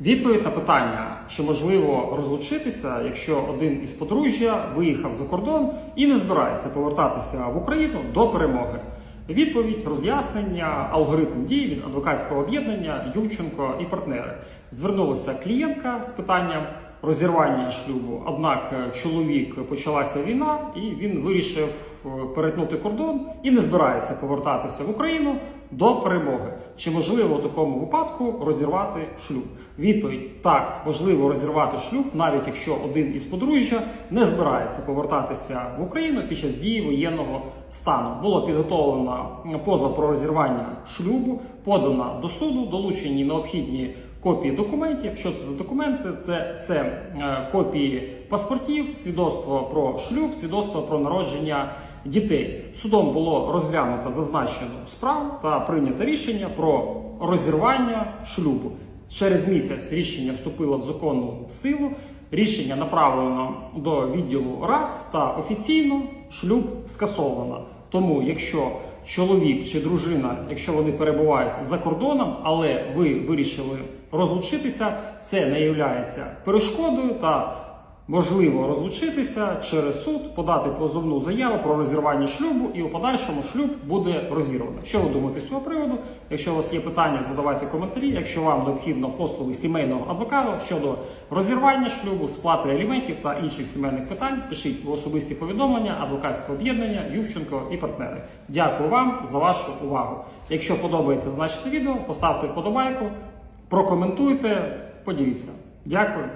Відповідь на питання, чи можливо розлучитися, якщо один із подружжя виїхав за кордон і не збирається повертатися в Україну до перемоги. Відповідь, роз'яснення, алгоритм дій від адвокатського об'єднання Ювченко і партнери. Звернулася клієнтка з питанням розірвання шлюбу. Однак чоловік почалася війна, і він вирішив е, перетнути кордон і не збирається повертатися в Україну до перемоги. Чи можливо у такому випадку розірвати шлюб? Відповідь так, можливо розірвати шлюб, навіть якщо один із подружжя не збирається повертатися в Україну під час дії воєнного стану. Було підготовлено позов про розірвання шлюбу, подано до суду, долучені необхідні копії документів. Що це за документи? Це, це е, копії паспортів, свідоцтво про шлюб, свідоцтво про народження дітей. Судом було розглянуто зазначену справу та прийнято рішення про розірвання шлюбу. Через місяць рішення вступило в законну силу. Рішення направлено до відділу РАЦ та офіційно шлюб скасовано. Тому, якщо чоловік чи дружина, якщо вони перебувають за кордоном, але ви вирішили розлучитися, це не є перешкодою та можливо розлучитися через суд, подати позовну заяву про розірвання шлюбу, і у подальшому шлюб буде розірвано. Що ви думаєте з цього приводу? Якщо у вас є питання, задавайте коментарі. Якщо вам необхідно послуги сімейного адвоката щодо розірвання шлюбу, сплати аліментів та інших сімейних питань, пишіть в особисті повідомлення адвокатського об'єднання Ювченко і партнери. Дякую вам за вашу увагу. Якщо подобається зазначене відео, поставте вподобайку, прокоментуйте, поділіться. Дякую.